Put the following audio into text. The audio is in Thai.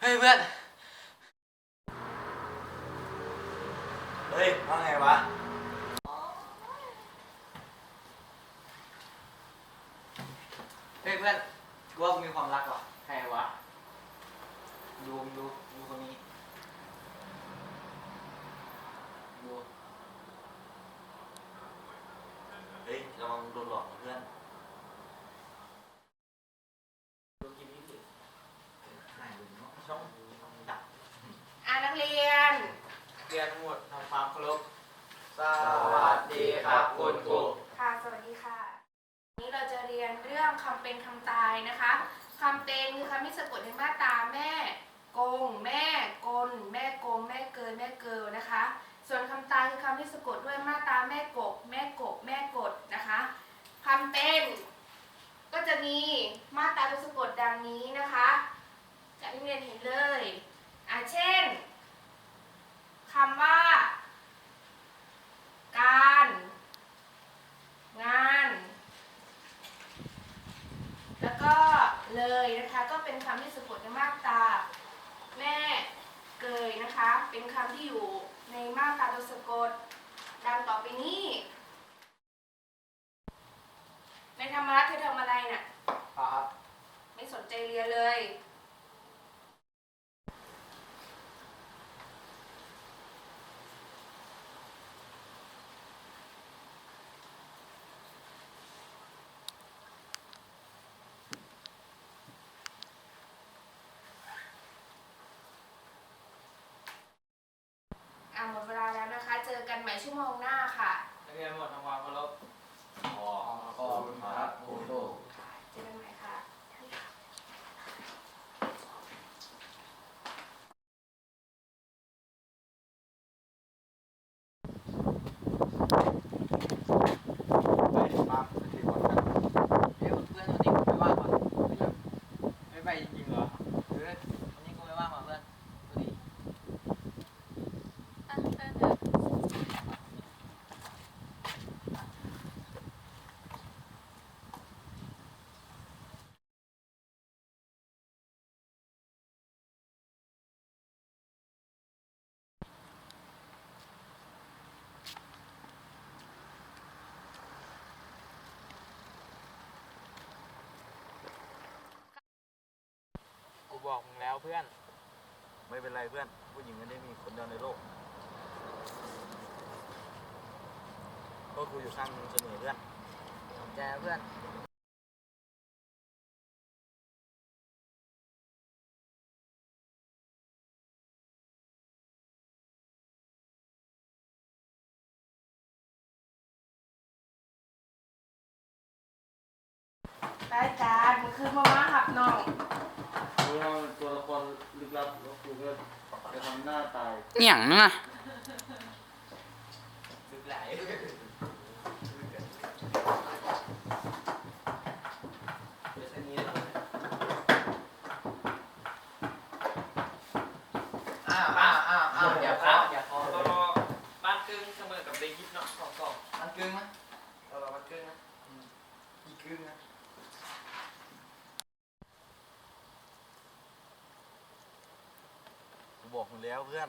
เฮ้ยเพื่อน เฮ้ยว่าไงวะ เฮ้ยเพื่อนกูว่ากูมีความรักว่ะใครวะ ดูมึงดูดูคนนี้ดู เฮ้ยระวังโดนหลอกนะเพื่อน ดูกินนี่สิหายดูเนาะช่องดัก อ่านักเรียน เรียนหมดทำความเคารพ สวัสดีครับคุณครูค่ะ สวัสดีค่ะ วันนี้เราจะเรียนเรื่องคำเป็นคำตายนะคะ คำเป็นคือคำที่สะกดในมาตราแม่ กง แม่กล แม่กง แม่เกิน แม่เกิลนะคะ ส่วนคำตายคือคำที่สะกดด้วยมาตราแม่กบแม่กบ แม่กดนะคะคำเป็นก็จะมีมาตราตัวสะกดดังนี้นะคะจากที่เรียนเห็นเลย อะเช่นคำว่า การ งาน แล้วก็เลย นะคะ ก็เป็นคำที่สะกดในมาตราแม่เกยนะคะ เป็นคำที่อยู่ในมาตราตัวสะกด ดังต่อไปนี้ธรรมรัตน์เธอทำอะไรน่ะ ครับ ไม่สนใจเรียนเลย อะหมดเวลาแล้วนะคะ เจอกันใหม่ชั่วโมงหน้าค่ะ นักเรียนหมดทำความเคารพ ขอขอบคุณครับครูโต เจอกันใหม่ค่ะ ไปมาไปบอลกันเดียวเพื่อนวันนี้ไม่ว่างว่ะไม่ไปจริงๆเหรอเพื่อนวันนี้กูไม่ว่างว่ะเพื่อนดูดิ กู บอกมึงแล้วเพื่อน ไม่เป็นไรเพื่อน ผู้หญิงไม่ได้มีคนเดียวในโลก ก็ครูอยู่ข้างมึงเสมอเพื่อนขอบใจนะเพื่อนไปจานมันคือมาม่าหับน้อง ครูเราตัวละครลึกลับแล้วครูก็จะทำหน้าตายอหย่างนึงอะลึกไหลอ้าวอ้าวอ้าวอ้าวอย่าเคาะอย่าเคาะก็บ้านกึ่งเสมอกับเดยิปเนาะสองสองมันกึ่งนะเราเรามันกึ่งนะอืมอีกกึ่งนะ กูบอกมึง แล้วเพื่อน